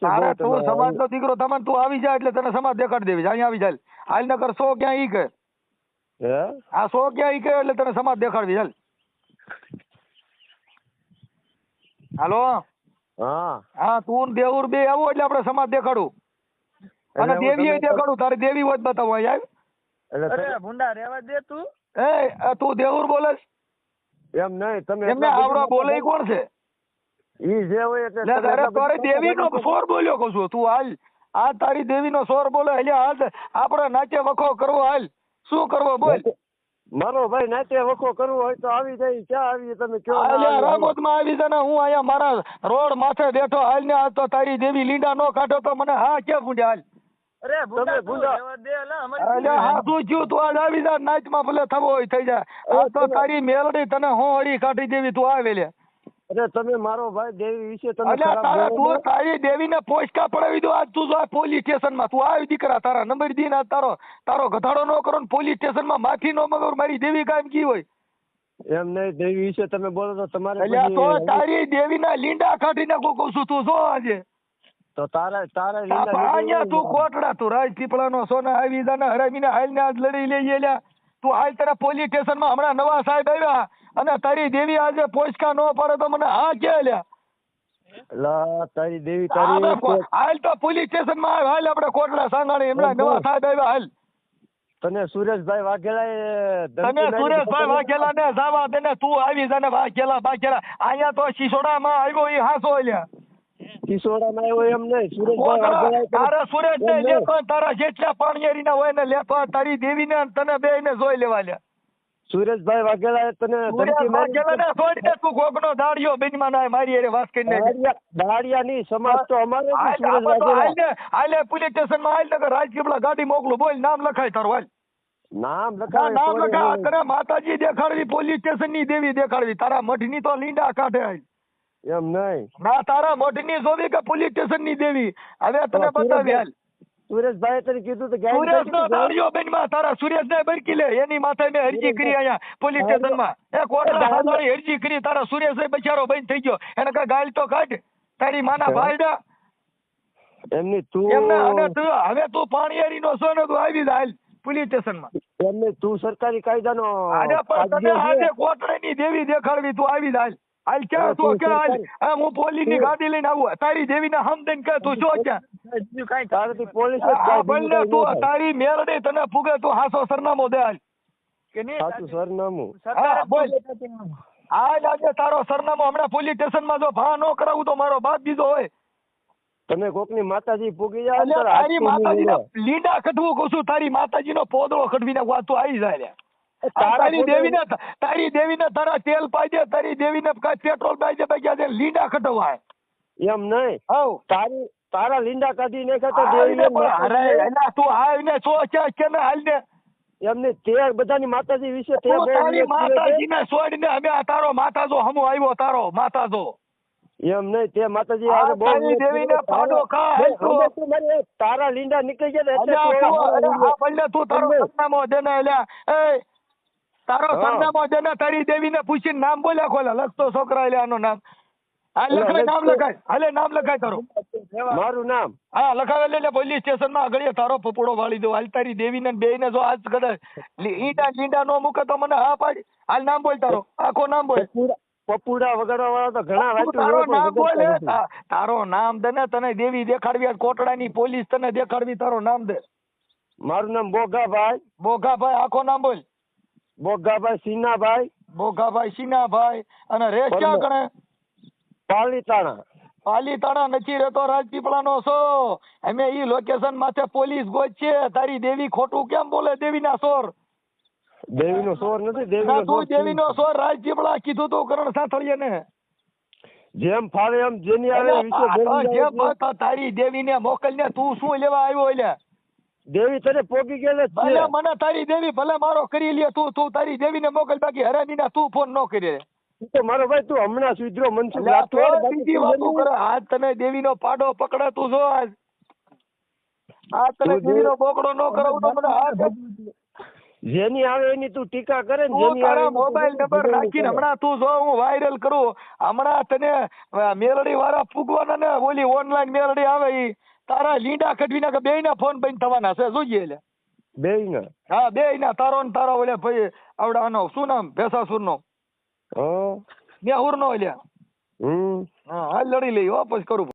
તું સમાજ નો દીકરો તમને તું આવી જા એટલે તને સમાજ દેખાડી દેવી અહીંયા આવી જાય હાલ નગર સો ક્યાં ઈ કે. હે? આ સો ક્યાં ઈ કે એટલે તને સમાજ દેખાડવી. ચાલ હાલો? હા. હા તું દેવુર બે આવો એટલે આપણે સમાજ દેખાડું. અને દેવી દેખાડું. તારી દેવી હોય તો બતાવો. અહીંયા અરે ભૂંડા રેવા દે તું. એ તું દેવુર બોલે એમ નહીં તમે એમને આવડો બોલે કોણ છે? ઈ જે હોય એટલે લે તારે તારી બધા- સોર બોલ્યો કહું છું. તું હાલ આ તારી દેવી સોર બોલે એટલે હાલ આપણે નાચે વખો કરવો હાલ. શું કરવો બોલ. મારો ભાઈ નાતે વખો કરવો હોય તો આવી જાય ક્યાં આવી તમે કયો ના અલ્યા આવી? રામોદમાં આવી છે હું અહીંયા મારા રોડ માથે બેઠો હાલ ને આ તો તારી દેવી લીંડા નો કાઢો તો મને હા કે ભૂંડ્યા હાલ. અરે ભૂંડા તું ભૂંડા- હા શું થયું તું આજ આવી જા નાચમાં ભલે થવો હોય થઈ જાય આ તો તારી મેલડી તને હું હળી કાઢી દેવી તું આવે લે. અરે તમે મારો ભાઈ દેવી વિશે તમે અલ્યા તારા તું તારી દેવી ને પોસ્ટકા પડાવી દો. આજ તું જો પોલીસ સ્ટેશનમાં તું આવી દીકરા તારા નંબર દી ના તારો તારો ગધાડો નો કરો ને પોલીસ સ્ટેશનમાં માફી નો મગર મારી દેવી કામ કી હોય. એમ નહીં દેવી વિશે તમે બોલો તો તમારે અલ્યા તો તારી દેવી ના લીંડા કાઢી ને કહું છું તું જો આજે. તો તારા તારા લીંડા અહીંયા તું કોટડા તું રાજ પીપળા નો સોના આવી જાને હરામીને હાલ ને આજ લડી લઈએ લ્યા તું હાલ તારા પોલીસ સ્ટેશનમાં હમણાં નવા સાહેબ આવ્યા. અને તારી દેવી આજે પોચકા નો પડે તો મને હા કે લ્યા? લા, તારી દેવી તારી હાલ તો પોલીસ સ્ટેશનમાં આવ, હાલ આપણે કોટડા સાંગાણી હમણાં નવા સાહેબ આવ્યા હાલ. તને સુરેશભાઈ વાઘેલા તને સુરેશભાઈ વાઘેલા ને જાવા તને તું આવી જાને વાઘેલા વાઘેલા. અહીંયા તો શિસોડા માં આવ્યો એ હાસો લ્યા. કિશોરામાં આવ્યો એમ નહીં સુરેશભાઈ તારા સુરેશ ને લેતો તારા જેટલા પાણીયારી ના હોય ને લેતો તારી દેવી ને તને બે ને જોઈ લેવા લ્યા. સુરેશભાઈ વાઘેલા તને ધમકી મારી ને તું ગોગનો દાડિયો ના મારી હારે વાત કરીને દાડિયા ની સમાજ તો અમારે સુરેશ વાઘેલા. હાલ પોલીસ સ્ટેશનમાં આલે નકર રાજકીપલા ગાડી મોકલું બોલ નામ લખાય તારું હાલ. નામ લખાય નામ લખાય લખા તને માતાજી દેખાડવી પોલીસ સ્ટેશનની દેવી દેખાડવી. તારા મઠની તો લીંડા કાઢે હાલ. એમ નહીં. ના તારા મઠની જોવી કે પોલીસ સ્ટેશનની દેવી? હવે તને તો બતાવી હાલ. સુરેશભાઈ તને કીધું તો ગાડી સુરેશ નો કઈ બેનમાં તારા સુરેશ ને બરકી લે. એની માથે મેં અરજી કરી અહીંયા પોલીસ સ્ટેશનમાં એ દાડિયો- સાંભળી અરજી કરી તારા સુરેશ બચારો બંધ થઈ ગયો. એને કઈ ગાળ તો કાઢ. તારી માના ભાઈડા એમની તું એમને અને તું હવે તું પાણીયારી નો છો ને તું આવી હાલ પોલીસ સ્ટેશનમાં એમને તું સરકારી કાયદાનો આજે પણ તને કાયદો આજે. કોટડાની દેવી દેખાડવી તું આવી હાલ હાલ ક્યાં તું ક્યાં? હાલ હું પોલીસની ગાડી લઈને આવું. તારી દેવી ને હમ દઈને કે તું શું ક્યાં? કાંઈ તારાથી પોલીસ ન. તારી મેરડી તને ફૂગે તું હાસો સરનામો દે હાલ કે નહીં સાચું સરનામું. બોલ. જ આજે તારો સરનામો હમણાં પોલીસ સ્ટેશનમાં જો ભા ન કરાવું તો મારો બાપ બીજો હોય. તમે કોકની માતાજી પૂગી જાય તારી માતાજી લીંડા કઢવું કહું છું તારી માતાજી નો પોદળો કઢવી નાખવા તું આવી જાય તારી દેવી તારા તારી દેવી ને તારી દેવીને તારા તેલ પાજે તારી દેવી ને પેટ્રોલ પાજે આજે લીંડા કઢવાય. એમ નહીં. તારી તારા લીંડા કાઢી નાખ્યા તો તું આવીને સો છે કે ને હાલ ને? એમને તે બધાની માતાજી વિશે તે. માતાજીને છોડીને અમે આ તારો માતાજો હમો આવ્યો તારો માતાજો. એમ નહીં તે માતાજી આજે બહુ દેવીને ફાડો ખા, તારા લીંડા નીકળી ગયા એટલે અલ્યા તું તારો સરનામો દેને અલ્યા. એ તારો સરનામો દેને તારી દેવીને પૂછીને નામ બોલ્યા ખોલા. લખતો છોકરા એલા આનું નામ. હા લખાય નામ લખાય. હાલે નામ લખાય તારો. મારું નામ. હા લખાવે એટલે પોલીસ સ્ટેશનમાં આગળ તારો પપોડો વાળી દો. હાલ તારી દેવીને બે ને જો આજ કદાચ ઈંડા લીંડા નો મૂકે તો મને હા પાડી. હાલ નામ બોલ તારો. આખો નામ બોલ. પપુડા પપુડા વગાડવા વાળા તો ઘણા વાંચ્યું તારો નામ બોલ વગાડતા હે. નથી. તા- તારો નામ દે ને તને દેવી દેખાડવી આજ કોટડાની પોલીસ તને દેખાડવી તારો નામ દે. મારું નામ બોગાભાઈ. બોગાભાઈ આખો નામ બોલ. બોગાભાઈ સિન્હાભાઈ બોગાભાઈ સિન્હાભાઈ અને રેસ ક્યાં કણે પાલીતાણા. પાલીતાણા નથી રહેતો રાજપીપળાનો છો. અમે ઈ લોકેશન માથે પોલીસ ગોજ છે. તારી દેવી ખોટું કેમ બોલે? દેવીના સોર. દેવીનો સોર નથી ના દેવીનો તું દેવીનો સોર રાજપીપળા કીધું તું કરણ સાંથળીએ ને જેમ ફાવે એમ જેની આવે વિશે તારી દેવીને મોકલ ને તું શું લેવા આવ્યો એટલે? દેવી તને પોગી ગયેલે ભલે મને તારી દેવી ભલે મારો કરી લે તું તું તારી દેવીને મોકલ બાકી હરામીના તું ફોન ન કરી. તું મારો ભાઈ તું હમણાં સુધરો મનસુખ રાઠોડ બીજી વાતો કરે. આજ તને દેવીનો પાડો પકડે તું જો આજ. આ તને દેવીનો બોકડો ન કરાવું તો મને હાથ જેની આવે એની તું ટીકા કરે ને જેની આવે મોબાઈલ નંબર રાખીને હમણાં તું જો હું વાયરલ કરું. હમણાં તને મેલડી વાળા ફૂગવાના ને ઓલી ઓનલાઈન મેલડી આવે ઈ. તારા લીંડા કઢવી નાખે બે ના ફોન બંધ થવાના છે જોઈએ એટલે બે ને હા બે ના તારો ને તારો ઓલે ભાઈ આવડાનો શું નામ? ભેસાસુર નો હા. નેહુર નો લ્યા. હમ. હા હાલ લડી લઈ હો પછી કરું.